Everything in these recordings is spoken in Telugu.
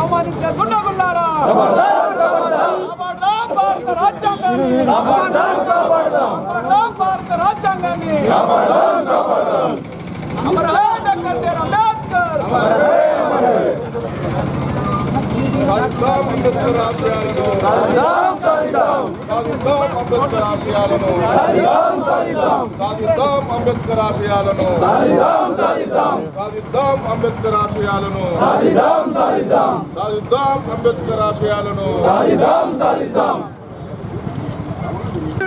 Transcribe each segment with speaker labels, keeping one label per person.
Speaker 1: అవమానించిన దుండగుల్లారా భారత రాజ్యాంగాన్ని భారత రాజ్యాంగాన్ని అమర్ హే డాక్టర్ అంబేద్కర్
Speaker 2: సాధిద్దాం అంబేద్కర్ ఆశయాలను సాధిద్దాం అంబేద్కర్ ఆశయాలను సాధిద్దాం అంబేద్కర్ ఆశయాలను సాధిద్దాం అంబేద్కర్ ఆశయాలను సాధిద్దాం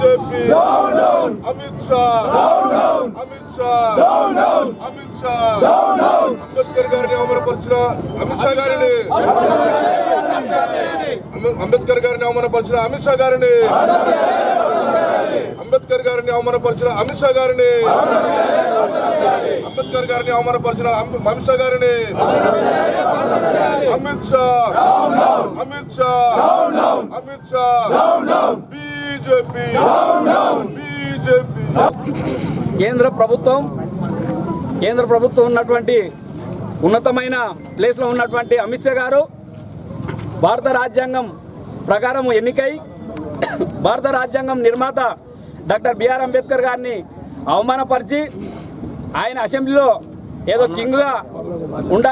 Speaker 2: బీజేపీ అమిత్ షా. అమిత్ షా. అమిత్ షా. అంబేద్కర్ గారిని అవమానపరిచిన అమిత్ షా గారిని. అంబేద్కర్ గారిని అవమానపరిచిన అమిత్ షా గారిని. అంబేద్కర్ గారిని అవమానపరిచిన అమిత్ షా గారిని. అంబేద్కర్ గారిని అవమానపరిచిన అమి- అమిత్ షా గారిని. అమిత్ షా. అమిత్ షా. అమిత్ షా. బీజేపీ. బీజేపీ.
Speaker 1: కేంద్ర ప్రభుత్వం కేంద్ర ప్రభుత్వం ఉన్నటువంటి ఉన్నతమైన ప్లేస్లో ఉన్నటువంటి అమిత్ షా గారు భారత రాజ్యాంగం ప్రకారం ఎన్నికై భారత రాజ్యాంగం నిర్మాత డాక్టర్ బిఆర్ అంబేద్కర్ గారిని అవమానపరిచి ఆయన అసెంబ్లీలో ఏదో కింగ్గా ఉండ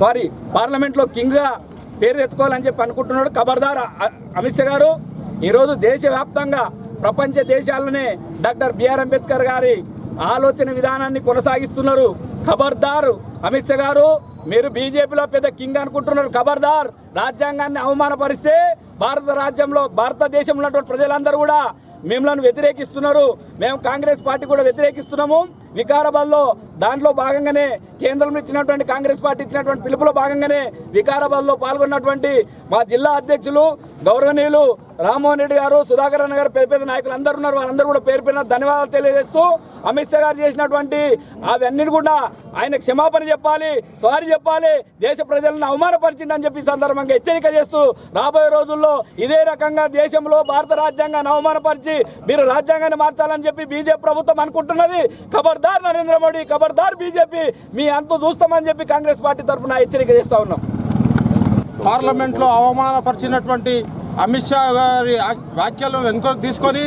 Speaker 1: సారీ పార్లమెంట్లో కింగ్గా పేరు తెచ్చుకోవాలని చెప్పి అనుకుంటున్నాడు ఖబర్దార్ అమిత్ షా గారు. ఈరోజు దేశవ్యాప్తంగా ప్రపంచ దేశాలనే డాక్టర్ బిఆర్ అంబేద్కర్ గారి ఆలోచన విధానాన్ని కొనసాగిస్తున్నారు. ఖబర్దార్. అమిత్ షా గారు మీరు బీజేపీలో పెద్ద కింగ్ అనుకుంటున్నారు. ఖబర్దార్. రాజ్యాంగాన్ని అవమానపరిస్తే భారత రాజ్యంలో భారతదేశంలో ఉన్నటువంటి ప్రజలందరూ కూడా మిమ్మల్ని వ్యతిరేకిస్తున్నారు. మేము కాంగ్రెస్ పార్టీ కూడా వ్యతిరేకిస్తున్నాము. వికారాబాద్లో దాంట్లో భాగంగానే కేంద్రం ఇచ్చినటువంటి కాంగ్రెస్ పార్టీ ఇచ్చినటువంటి పిలుపులో భాగంగానే వికారాబాద్లో పాల్గొన్నటువంటి మా జిల్లా అధ్యక్షులు గౌరవనీయులు రామ్మోహన్ రెడ్డి గారు సుధాకర్ అన్న గారు పెద్ద పెద్ద నాయకులు అందరూ ఉన్నారు. వాళ్ళందరూ కూడా పేరు పేరున ధన్యవాదాలు తెలియజేస్తూ అమిత్ షా గారు చేసినటువంటి అవన్నీ కూడా ఆయన క్షమాపణ చెప్పాలి సారీ చెప్పాలి దేశ ప్రజలను అవమానపరిచిండని చెప్పి సందర్భంగా హెచ్చరిక చేస్తూ రాబోయే రోజుల్లో ఇదే రకంగా దేశంలో భారత రాజ్యాంగాన్ని అవమానపరిచి మీరు రాజ్యాంగాన్ని మార్చాలని చెప్పి బీజేపీ ప్రభుత్వం అనుకుంటున్నది. ఖబర్దార్ నరేంద్ర మోడీ ఖబర్దార్ బీజేపీ. మీ అంత చూస్తామని చెప్పి కాంగ్రెస్ పార్టీ తరఫున హెచ్చరిక చేస్తా ఉన్నాం.
Speaker 3: పార్లమెంట్లో అవమానపరిచినటువంటి అమిత్ షా గారి వ్యాఖ్యలు వ్యాఖ్యలను వెనుకకు తీసుకొని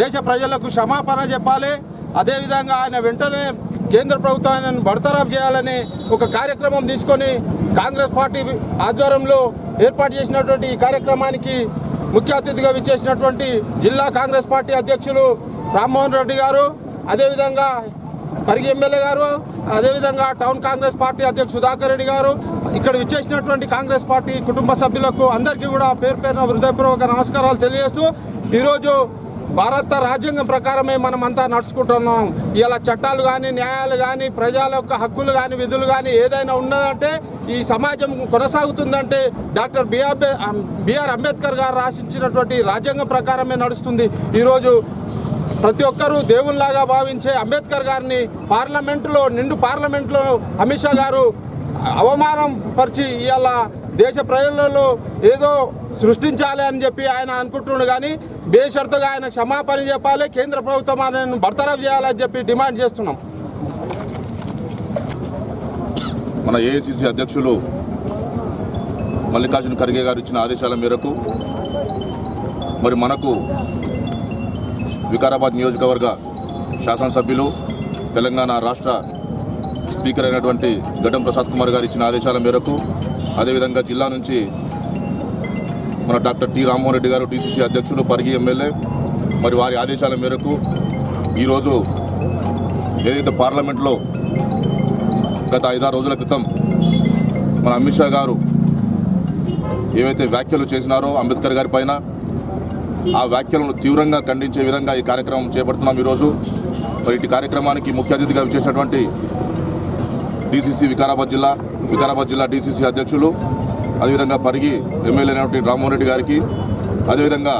Speaker 3: దేశ ప్రజలకు క్షమాపణ చెప్పాలి. అదేవిధంగా ఆయన వెంటనే కేంద్ర ప్రభుత్వం ఆయనను బర్తరఫ్ చేయాలని ఒక కార్యక్రమం తీసుకొని కాంగ్రెస్ పార్టీ ఆధ్వర్యంలో ఏర్పాటు చేసినటువంటి ఈ కార్యక్రమానికి ముఖ్య అతిథిగా విచ్చేసినటువంటి జిల్లా కాంగ్రెస్ పార్టీ అధ్యక్షులు రామ్మోహన్ రెడ్డి గారు అదేవిధంగా పరిగి ఎమ్మెల్యే గారు అదేవిధంగా టౌన్ కాంగ్రెస్ పార్టీ అధ్యక్షుడు సుధాకర్ రెడ్డి గారు ఇక్కడ విచ్చేసినటువంటి కాంగ్రెస్ పార్టీ కుటుంబ సభ్యులకు అందరికీ కూడా పేరు పేరున హృదయపూర్వక నమస్కారాలు తెలియజేస్తూ ఈరోజు భారత రాజ్యాంగం ప్రకారమే మనం అంతా నడుచుకుంటున్నాం. ఇలా చట్టాలు కానీ న్యాయాలు కానీ ప్రజల యొక్క హక్కులు కానీ విధులు కానీ ఏదైనా ఉన్నదంటే ఈ సమాజం కొనసాగుతుందంటే doctor B R B R Ambedkar గారు రాసించినటువంటి రాజ్యాంగం ప్రకారమే నడుస్తుంది. ఈరోజు ప్రతి ఒక్కరూ దేవునిలాగా భావించే అంబేద్కర్ గారిని పార్లమెంటులో నిండు పార్లమెంట్లో అమిత్ షా గారు అవమానం పరిచి ఇవాళ దేశ ప్రజలలో ఏదో సృష్టించాలి అని చెప్పి ఆయన అనుకుంటున్నాడు కానీ బేషరతుగా ఆయన క్షమాపణ చెప్పాలి కేంద్ర ప్రభుత్వం ఆయనను బర్తరఫ్ చేయాలని చెప్పి డిమాండ్ చేస్తున్నాం.
Speaker 2: మన ఏఐసిసి అధ్యక్షులు మల్లికార్జున ఖర్గే గారు ఇచ్చిన ఆదేశాల మేరకు మరి మనకు వికారాబాద్ నియోజకవర్గ శాసనసభ్యులు తెలంగాణ రాష్ట్ర స్పీకర్ అయినటువంటి గడ్డం ప్రసాద్ కుమార్ గారు ఇచ్చిన ఆదేశాల మేరకు అదేవిధంగా జిల్లా నుంచి మన డాక్టర్ టి రామ్మోహన్ రెడ్డి గారు డిసిసి అధ్యక్షులు పరిగి ఎమ్మెల్యే మరి వారి ఆదేశాల మేరకు ఈరోజు ఏదైతే పార్లమెంట్లో గత ఐదారు రోజుల క్రితం మన అమిత్ షా గారు ఏవైతే వ్యాఖ్యలు చేసినారో అంబేద్కర్ గారి పైన ఆ వ్యాఖ్యలను తీవ్రంగా ఖండించే విధంగా ఈ కార్యక్రమం చేపడుతున్నాం ఈరోజు. మరి ఇటు కార్యక్రమానికి ముఖ్య అతిథిగా విచ్చేసినటువంటి డీసీసీ వికారాబాద్ జిల్లా వికారాబాద్ జిల్లా డీసీసీ అధ్యక్షులు అదేవిధంగా పరిగి ఎమ్మెల్యే అయినటువంటి రామ్మోహన్ రెడ్డి గారికి అదేవిధంగా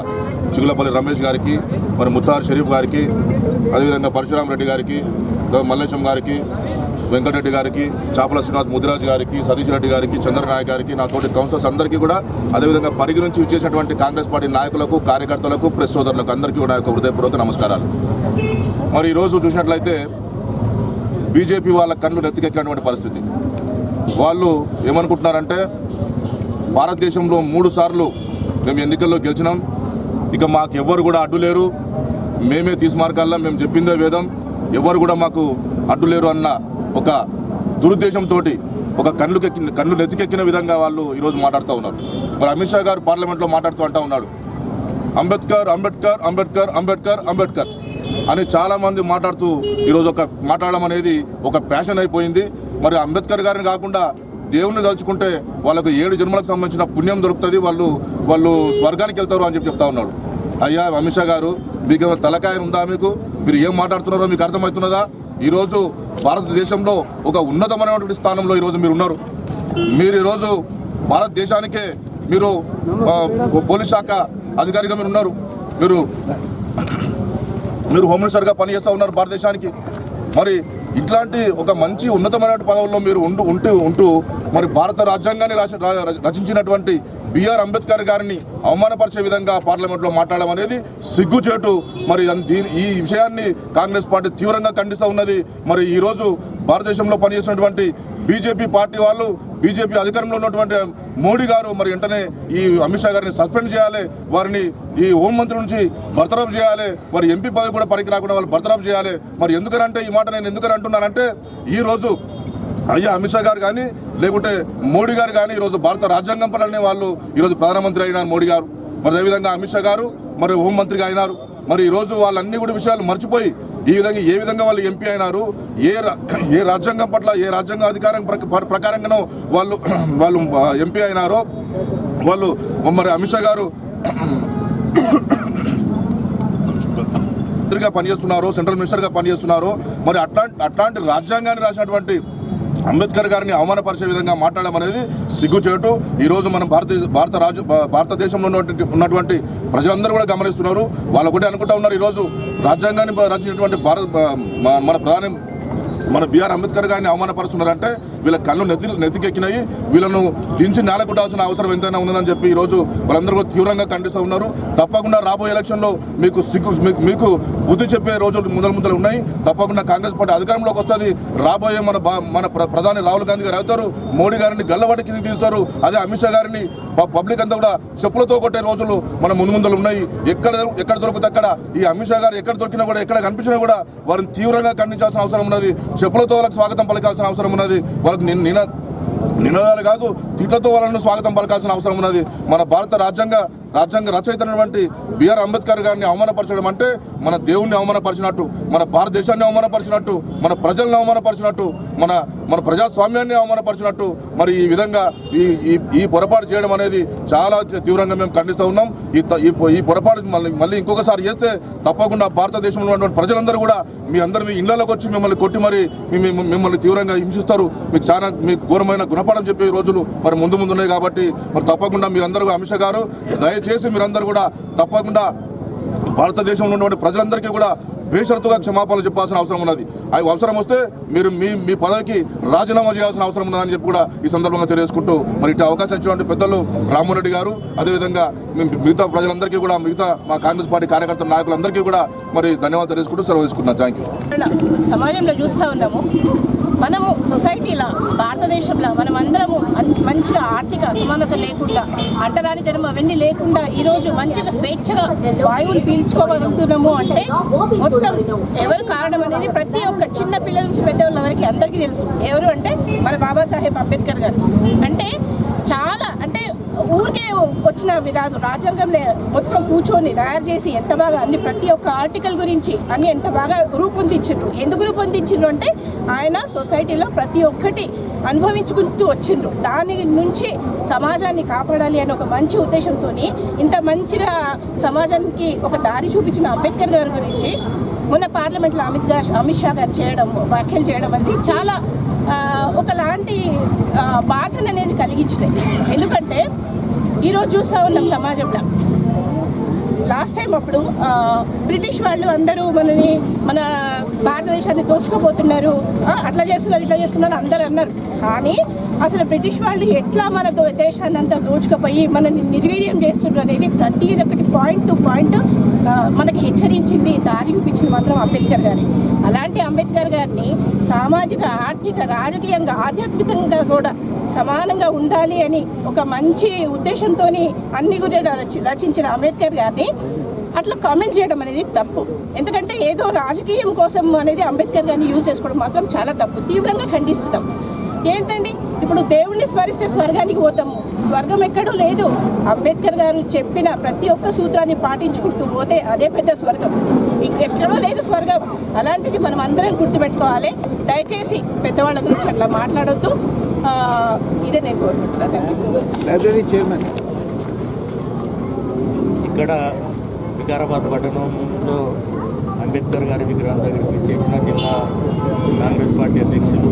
Speaker 2: చిగులపల్లి రమేష్ గారికి మరి ముత్తార్ షరీఫ్ గారికి అదేవిధంగా పరశురామ్ రెడ్డి గారికి మల్లేశం గారికి వెంకటరెడ్డి గారికి చాపల శ్రీనివాస్ ముదిరాజ్ గారికి సతీష్ రెడ్డి గారికి చంద్రనాయక్ గారికి నా తోటి కౌన్సిలర్స్ అందరికీ కూడా అదేవిధంగా పరిగి నుంచి ఇచ్చేసినటువంటి కాంగ్రెస్ పార్టీ నాయకులకు కార్యకర్తలకు ప్రెస్ సోదరులకు అందరికీ కూడా యొక్క హృదయపూర్వక నమస్కారాలు. మరి ఈరోజు చూసినట్లయితే బీజేపీ వాళ్ళ కన్ను నెత్తికెక్కినటువంటి పరిస్థితి. వాళ్ళు ఏమనుకుంటున్నారంటే భారతదేశంలో మూడు సార్లు మేము ఎన్నికల్లో గెలిచినాం. ఇక మాకు ఎవ్వరు కూడా అడ్డు లేరు. మేమే తీసుమార్గాల్లో మేము చెప్పిందే వేదం. ఎవరు కూడా మాకు అడ్డు లేరు అన్న ఒక దురుద్దేశంతో ఒక కళ్ళుకెక్కి కళ్ళు నెత్తికెక్కిన విధంగా వాళ్ళు ఈరోజు మాట్లాడుతూ ఉన్నారు. మరి అమిత్ షా గారు పార్లమెంట్లో మాట్లాడుతూ అంటూ ఉన్నాడు. అంబేద్కర్ అంబేద్కర్ అంబేద్కర్ అంబేద్కర్ అంబేద్కర్ అని చాలామంది మాట్లాడుతూ ఈరోజు ఒక మాట్లాడడం అనేది ఒక ప్యాషన్ అయిపోయింది. మరి అంబేద్కర్ గారిని కాకుండా దేవుణ్ణి తలుచుకుంటే వాళ్ళకు ఏడు జన్మలకు సంబంధించిన పుణ్యం దొరుకుతుంది. వాళ్ళు వాళ్ళు స్వర్గానికి వెళ్తారు అని చెప్పి చెప్తా ఉన్నాడు. అయ్యా అమిత్ షా గారు మీకు ఏమైనా తలకాయ ఉందా మీకు? మీరు ఏం మాట్లాడుతున్నారో మీకు అర్థమవుతున్నదా? ఈరోజు భారతదేశంలో ఒక ఉన్నతమైనటువంటి స్థానంలో ఈరోజు మీరు ఉన్నారు మీరు ఈరోజు భారతదేశానికే మీరు పోలీస్ శాఖ అధికారిగా మీరు ఉన్నారు మీరు మీరు హోమ్ మినిస్టర్గా పనిచేస్తూ ఉన్నారు భారతదేశానికి. మరి ఇట్లాంటి ఒక మంచి ఉన్నతమైన పదవుల్లో మీరు ఉంటూ ఉంటూ ఉంటూ మరి భారత రాజ్యాంగాన్ని రచించినటువంటి బిఆర్ అంబేద్కర్ గారిని అవమానపరిచే విధంగా పార్లమెంట్లో మాట్లాడడం అనేది సిగ్గుచేటు. మరి దీని ఈ విషయాన్ని కాంగ్రెస్ పార్టీ తీవ్రంగా ఖండిస్తూ ఉన్నది. మరి ఈరోజు భారతదేశంలో పనిచేసినటువంటి బీజేపీ పార్టీ వాళ్ళు బీజేపీ అధికారంలో ఉన్నటువంటి మోడీ గారు మరి వెంటనే ఈ అమిత్ షా గారిని సస్పెండ్ చేయాలి. వారిని ఈ హోంమంత్రి నుంచి బర్తరఫ్ చేయాలి. మరి ఎంపీ పదవి కూడా పనికి రాకుండా వాళ్ళు బర్తరఫ్ చేయాలి. మరి ఎందుకనంటే ఈ మాట నేను ఎందుకని అంటున్నానంటే ఈరోజు అయ్యా అమిత్ షా గారు కానీ లేకుంటే మోడీ గారు కానీ ఈరోజు భారత రాజ్యాంగం పనులనే వాళ్ళు ఈరోజు ప్రధానమంత్రి అయినారు మోడీ గారు. మరి అదేవిధంగా అమిత్ షా గారు మరి హోంమంత్రిగా అయినారు. మరి ఈరోజు వాళ్ళన్ని కూడా విషయాలు మర్చిపోయి ఈ విధంగా ఏ విధంగా వాళ్ళు ఎంపీ అయినారు ఏ రా- ఏ రాజ్యాంగం పట్ల ఏ రాజ్యాంగ అధికారం ప్రక- ప్రకారంగానో వాళ్ళు వాళ్ళు ఎంపీ అయినారో వాళ్ళు మరి అమిత్ షా గారు మంత్రిగా పనిచేస్తున్నారు సెంట్రల్ మినిస్టర్గా పనిచేస్తున్నారో మరి అట్లాంటి అట్లాంటి రాజ్యాంగాన్ని రాసినటువంటి అంబేద్కర్ గారిని అవమానపరిచే విధంగా మాట్లాడడం అనేది సిగ్గుచేటు. ఈరోజు మనం భారత భారత రాజు భారతదేశంలో ఉన్నటువంటి ఉన్నటువంటి ప్రజలందరూ కూడా గమనిస్తున్నారు. వాళ్ళు ఒకటే అనుకుంటా ఉన్నారు ఈరోజు రాజ్యాంగాన్ని రచించినటువంటి భారత మన- మన ప్రధాని మన బీఆర్ అంబేద్కర్ గారిని అవమానపరుస్తున్నారంటే వీళ్ళ కళ్ళు నెతి నెతికెక్కినాయి వీళ్ళను దించి నేలకొట్టాల్సిన అవసరం ఎంతైనా ఉన్నదని చెప్పి ఈరోజు వాళ్ళందరూ కూడా తీవ్రంగా ఖండిస్తూ ఉన్నారు. తప్పకుండా రాబోయే ఎలక్షన్లో మీకు సిగ్గు మీకు- బుద్ధి చెప్పే రోజులు ముందల ముందలు ఉన్నాయి. తప్పకుండా కాంగ్రెస్ పార్టీ అధికారంలోకి వస్తుంది. రాబోయే మన బా- మన ప్రధాని రాహుల్ గాంధీ గారు అవుతారు. మోడీ గారిని గల్లబడి కింద తీస్తారు అదే అమిత్ షా గారిని పబ్లిక్ అంతా కూడా చెప్పులతో కొట్టే రోజులు మన ముందు ముందులు ఉన్నాయి. ఎక్కడ ఎక్కడ దొరికితే అక్కడ ఈ అమిత్ షా గారు ఎక్కడ దొరికినా కూడా ఎక్కడ కనిపించినా కూడా వారిని తీవ్రంగా ఖండించాల్సిన అవసరం ఉన్నది. చెప్పులతో వాళ్ళకి స్వాగతం పలకాల్సిన అవసరం ఉన్నది. వాళ్ళకి నిన్న నినాదాలు కాదు తిట్లతో వాళ్ళను స్వాగతం పలకాల్సిన అవసరం ఉన్నది. మన భారత రాజ్యాంగ రాజ్యాంగ రచయిత అయినటువంటి బిఆర్ అంబేద్కర్ గారిని అవమానపరచడం అంటే మన దేవుణ్ణి అవమానపరిచినట్టు మన భారతదేశాన్ని అవమానపరిచినట్టు మన ప్రజల్ని అవమానపరిచినట్టు మన మన ప్రజాస్వామ్యాన్ని అవమానపరిచినట్టు మరి ఈ విధంగా ఈ ఈ పొరపాటు చేయడం అనేది చాలా తీవ్రంగా మేము ఖండిస్తూ ఉన్నాం. ఈ ఈ పొరపాటు మళ్ళీ మళ్ళీ ఇంకొకసారి చేస్తే తప్పకుండా భారతదేశంలో ఉన్నటువంటి ప్రజలందరూ కూడా మీ అందరూ మీ ఇళ్ళలోకి వచ్చి మిమ్మల్ని కొట్టి మరి మిమ్మల్ని తీవ్రంగా హింసిస్తారు. మీకు చాలా మీకు ఘోరమైన గుణపాఠం చెప్పే రోజులు మరి ముందు ముందు ఉన్నాయి కాబట్టి మరి తప్పకుండా మీరందరూ అమిత్ గారు గారు దయచేసి మీరందరూ కూడా తప్పకుండా భారతదేశంలో ఉన్నటువంటి ప్రజలందరికీ కూడా బేషరతుగా క్షమాపణలు చెప్పాల్సిన అవసరం ఉన్నది. అవి అవసరం వస్తే మీరు మీ మీ పదవికి రాజీనామా చేయాల్సిన అవసరం ఉన్నదని చెప్పి కూడా ఈ సందర్భంగా తెలియజేసుకుంటూ మరి ఇటు అవకాశం ఇచ్చినటువంటి పెద్దలు రామ్మోహన్ రెడ్డి గారు అదేవిధంగా మిగతా ప్రజలందరికీ కూడా మిగతా మా కాంగ్రెస్ పార్టీ కార్యకర్తల నాయకులందరికీ కూడా మరి ధన్యవాదాలు తెలియజేసుకుంటూ సెలవు తీసుకుంటున్నాను. థ్యాంక్ యూ
Speaker 4: సమాజంలో చూస్తూ ఉన్నాము. మనము సొసైటీలో భారతదేశంలో మనం అందరము మంచిగా ఆర్థిక అసమానత లేకుండా అంటరాని జనం అవన్నీ లేకుండా ఈరోజు మంచిగా స్వేచ్ఛగా వాయువులు పీల్చుకోగలుగుతున్నాము అంటే మొత్తం ఎవరు కారణం అనేది ప్రతి ఒక్క చిన్న పిల్లల నుంచి పెద్దవాళ్ళ వరకు అందరికీ తెలుసు. ఎవరు అంటే మన బాబాసాహెబ్ అంబేద్కర్ గారు. అంటే చాలా అంటే ఊరికే వచ్చినవి కాదు. రాజ్యాంగంలో మొత్తం కూర్చొని తయారు చేసి ఎంత బాగా అన్ని ప్రతి ఒక్క ఆర్టికల్ గురించి అన్ని ఎంత బాగా రూపొందించిండ్రు? ఎందుకు రూపొందించిండ్రు అంటే ఆయన సొసైటీలో ప్రతి ఒక్కటి అనుభవించుకుంటూ వచ్చిండ్రు. దాని నుంచి సమాజాన్ని కాపాడాలి అనే ఒక మంచి ఉద్దేశంతో ఇంత మంచిగా సమాజానికి ఒక దారి చూపించిన అంబేద్కర్ గారి గురించి మొన్న పార్లమెంట్లో అమిత్ గారు అమిత్ షా గారు చేయడం వ్యాఖ్యలు చేయడం అనేది చాలా ఒకలాంటి బాధను అనేది కలిగించినాయి. ఎందుకంటే ఈరోజు చూస్తూ ఉన్నాం సమాజంలో లాస్ట్ టైం అప్పుడు బ్రిటిష్ వాళ్ళు అందరూ మనని మన దేశాన్ని దోచుకోబోతున్నారు. అట్లా చేస్తున్నారు ఇట్లా చేస్తున్నారు అందరు అన్నారు. కానీ అసలు బ్రిటిష్ వాళ్ళు ఎట్లా మన దేశాన్ని అంతా దోచుకుపోయి మనని నిర్వీర్యం చేస్తున్నారు అనేది ప్రతి ఒక్కటి పాయింట్ టు పాయింట్ మనకి హెచ్చరించింది దారి చూపించింది మాత్రం అంబేద్కర్ గారి. అలాంటి అంబేద్కర్ గారిని సామాజిక ఆర్థిక రాజకీయంగా ఆధ్యాత్మికంగా కూడా సమానంగా ఉండాలి అని ఒక మంచి ఉద్దేశంతో అన్ని కూడా రచించిన అంబేద్కర్ గారిని అట్లా కామెంట్ చేయడం అనేది తప్పు. ఎందుకంటే ఏదో రాజకీయం కోసం అనేది అంబేద్కర్ గారిని యూజ్ చేసుకోవడం మాత్రం చాలా తప్పు. తీవ్రంగా ఖండిస్తున్నాం. ఏంటండి? ఇప్పుడు దేవుణ్ణి స్మరిస్తే స్వర్గానికి పోతాము. స్వర్గం ఎక్కడో లేదు. అంబేద్కర్ గారు చెప్పిన ప్రతి ఒక్క సూత్రాన్ని పాటించుకుంటూ పోతే అదే పెద్ద స్వర్గం. ఎక్కడో లేదు స్వర్గం. అలాంటిది మనం అందరం గుర్తుపెట్టుకోవాలి. దయచేసి పెద్దవాళ్ళ గురించి అట్లా మాట్లాడొద్దు. ఆ, ఇదే నేను కోరుకుంటున్నాను thank you so much
Speaker 5: library chairman
Speaker 6: ఇక్కడ వికారాబాద్ పట్టణంలో అంబేద్కర్ గారి విగ్రహం దగ్గరికి చేసిన జిల్లా కాంగ్రెస్ పార్టీ అధ్యక్షులు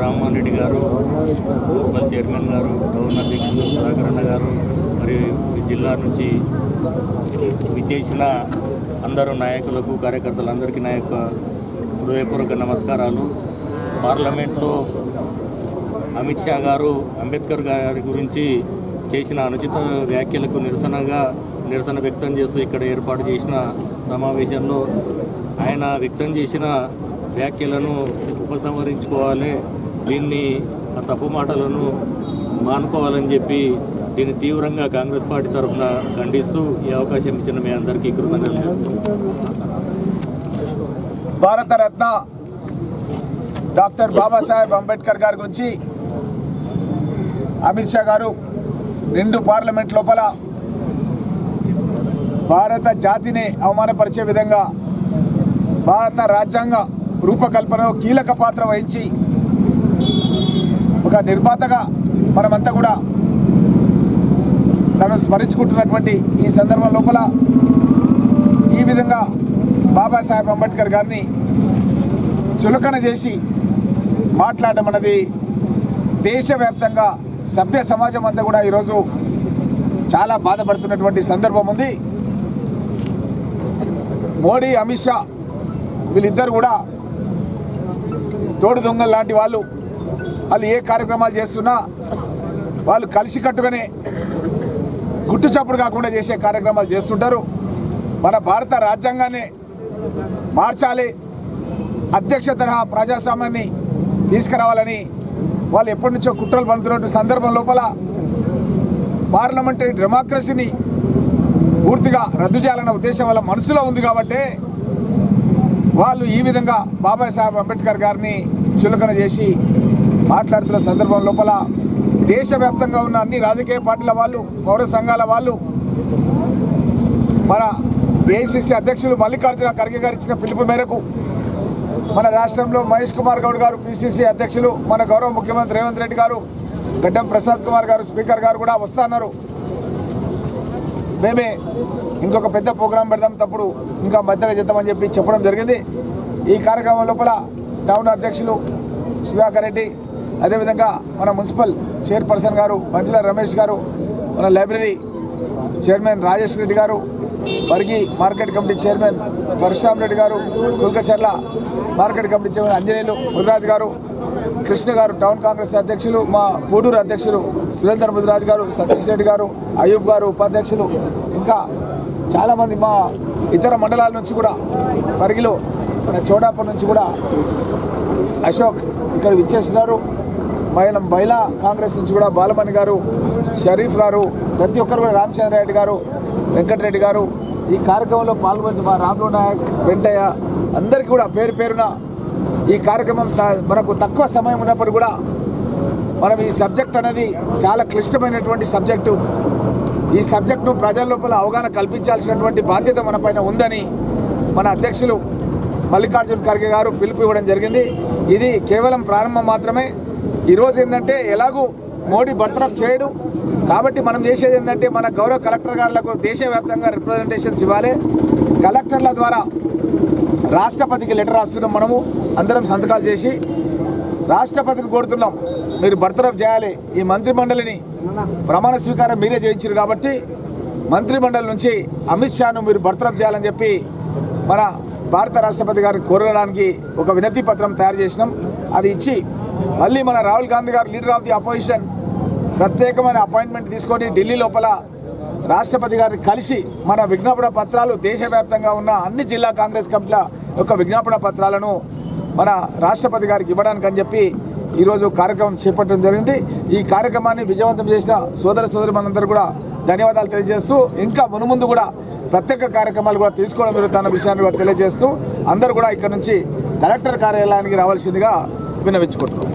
Speaker 6: రామ్మోహన్ రెడ్డి గారు మున్సిపల్ చైర్మన్ గారు టౌన్ అధ్యక్షులు సుధాకరణ గారు మరియు ఈ జిల్లా నుంచి విచ్చేసిన అందరూ నాయకులకు కార్యకర్తలందరికీ నా యొక్క హృదయపూర్వక నమస్కారాలు. పార్లమెంట్లో అమిత్ షా గారు అంబేద్కర్ గారి గురించి చేసిన అనుచిత వ్యాఖ్యలకు నిరసనగా నిరసన వ్యక్తం చేస్తూ ఇక్కడ ఏర్పాటు చేసిన సమావేశంలో ఆయన వ్యక్తం చేసిన వ్యాఖ్యలను ఉపసంహరించుకోవాలి దీన్ని ఆ తప్పు మాటలను మానుకోవాలని చెప్పి దీన్ని తీవ్రంగా కాంగ్రెస్ పార్టీ తరఫున ఖండిస్తూ ఈ అవకాశం ఇచ్చిన మీ అందరికీ కృతజ్ఞతలు.
Speaker 5: భారతరత్న డాక్టర్ బాబాసాహెబ్ అంబేద్కర్ గారి గురించి అమిత్ షా గారు రెండు పార్లమెంట్ లోపల భారత జాతిని అవమానపరిచే విధంగా భారత రాజ్యాంగ రూపకల్పనలో కీలక పాత్ర వహించి ఒక నిర్మాతగా మనమంతా కూడా తను స్మరించుకుంటున్నటువంటి ఈ సందర్భం లోపల ఈ విధంగా బాబాసాహెబ్ అంబేద్కర్ గారిని చులకన చేసి మాట్లాడడం అన్నది దేశవ్యాప్తంగా సభ్య సమాజం అంతా కూడా ఈరోజు చాలా బాధపడుతున్నటువంటి సందర్భం ఉంది. మోడీ అమిత్ షా వీళ్ళిద్దరు కూడా తోడు దొంగలు లాంటి వాళ్ళు. వాళ్ళు ఏ కార్యక్రమాలు చేస్తున్నా వాళ్ళు కలిసికట్టుగానే గుట్టు చప్పుడు కాకుండా చేసే కార్యక్రమాలు చేస్తుంటారు. మన భారత రాజ్యాంగాన్ని మార్చాలి. అధ్యక్ష తరహా ప్రజాస్వామ్యాన్ని తీసుకురావాలని వాళ్ళు ఎప్పటి నుంచో కుట్రలు పండుతున్న సందర్భం లోపల పార్లమెంటరీ డెమోక్రసీని పూర్తిగా రద్దు చేయాలన్న ఉద్దేశం వాళ్ళ మనసులో ఉంది కాబట్టి వాళ్ళు ఈ విధంగా బాబాసాహెబ్ అంబేద్కర్ గారిని చులకన చేసి మాట్లాడుతున్న సందర్భం లోపల దేశవ్యాప్తంగా ఉన్న అన్ని రాజకీయ పార్టీల వాళ్ళు పౌర సంఘాల వాళ్ళు మన ఏఐసిసి అధ్యక్షులు మల్లికార్జున ఖర్గే గారు ఇచ్చిన పిలుపు మేరకు మన రాష్ట్రంలో మహేష్ కుమార్ గౌడ్ గారు పిసిసి అధ్యక్షులు మన గౌరవ ముఖ్యమంత్రి రేవంత్ రెడ్డి గారు గడ్డం ప్రసాద్ కుమార్ గారు స్పీకర్ గారు కూడా వస్తున్నారు మేమే ఇంకొక పెద్ద ప్రోగ్రాం పెడదాం తప్పుడు ఇంకా మధ్యగా చేద్దామని చెప్పి చెప్పడం జరిగింది. ఈ కార్యక్రమం లోపల టౌన్ అధ్యక్షులు సుధాకర్ రెడ్డి అదేవిధంగా మన మున్సిపల్ చైర్పర్సన్ గారు మంజుల రమేష్ గారు మన లైబ్రరీ చైర్మన్ రాజేష్ రెడ్డి గారు Vargi market committee chairman Parashuram Reddy గారు Kulkacharla market committee chairman Anjaneyulu Mudiraj గారు కృష్ణ గారు టౌన్ కాంగ్రెస్ అధ్యక్షులు మా పూడూరు అధ్యక్షులు సురేందర్ ముదిరాజ్ గారు సతీష్ రెడ్డి గారు అయూబ్ గారు ఉపాధ్యక్షులు ఇంకా చాలామంది మా ఇతర మండలాల నుంచి కూడా పరిగిలో మన చోడాపూర్ నుంచి కూడా అశోక్ ఇక్కడ విచ్చేస్తున్నారు. మహిళ మహిళా కాంగ్రెస్ నుంచి కూడా బాలమణి గారు షరీఫ్ గారు ప్రతి ఒక్కరు కూడా రామచంద్రారెడ్డి గారు వెంకటరెడ్డి గారు ఈ కార్యక్రమంలో పాల్గొంది మా రాములు నాయక్ వెంటయ్య అందరికీ కూడా పేరు పేరున ఈ కార్యక్రమం త- మనకు తక్కువ సమయం ఉన్నప్పుడు కూడా మనం ఈ సబ్జెక్ట్ అనేది చాలా క్లిష్టమైనటువంటి సబ్జెక్టు. ఈ సబ్జెక్టును ప్రజల లోపల అవగాహన కల్పించాల్సినటువంటి బాధ్యత మన పైన ఉందని మన అధ్యక్షులు మల్లికార్జున్ ఖర్గే గారు పిలుపు ఇవ్వడం జరిగింది. ఇది కేవలం ప్రారంభం మాత్రమే. ఈరోజు ఏంటంటే ఎలాగూ మోడీ బర్తరఫ్ చేయడు. కాబట్టి మనం చేసేది ఏంటంటే మన గౌరవ కలెక్టర్ గారులకు దేశవ్యాప్తంగా రిప్రజెంటేషన్స్ ఇవ్వాలి. కలెక్టర్ల ద్వారా రాష్ట్రపతికి లెటర్ రాస్తున్నాం మనము. అందరం సంతకాలు చేసి రాష్ట్రపతిని కోరుతున్నాం. మీరు బర్తరఫ్ చేయాలి. ఈ మంత్రిమండలిని ప్రమాణ స్వీకారం మీరే చేయించారు కాబట్టి మంత్రిమండలి నుంచి అమిత్ షాను మీరు బర్తరఫ్ చేయాలని చెప్పి మన భారత రాష్ట్రపతి గారిని కోరడానికి ఒక వినతి పత్రం తయారు చేసినాం. అది ఇచ్చి మళ్ళీ మన Rahul Gandhi garu leader of the opposition ప్రత్యేకమైన అపాయింట్మెంట్ తీసుకొని ఢిల్లీ లోపల రాష్ట్రపతి గారిని కలిసి మన విజ్ఞాపన పత్రాలు దేశవ్యాప్తంగా ఉన్న అన్ని జిల్లా కాంగ్రెస్ కమిటీల యొక్క విజ్ఞాపన పత్రాలను మన రాష్ట్రపతి గారికి ఇవ్వడానికి అని చెప్పి ఈరోజు కార్యక్రమం చేపట్టడం జరిగింది. ఈ కార్యక్రమాన్ని విజయవంతం చేసిన సోదర సోదరి మనందరూ కూడా ధన్యవాదాలు తెలియజేస్తూ ఇంకా మునుముందు కూడా ప్రత్యేక కార్యక్రమాలు కూడా తీసుకోవడం జరుగుతున్న విషయాన్ని కూడా తెలియజేస్తూ అందరూ కూడా ఇక్కడ నుంచి కలెక్టర్ కార్యాలయానికి రావాల్సిందిగా విన్నవించుకుంటున్నాం.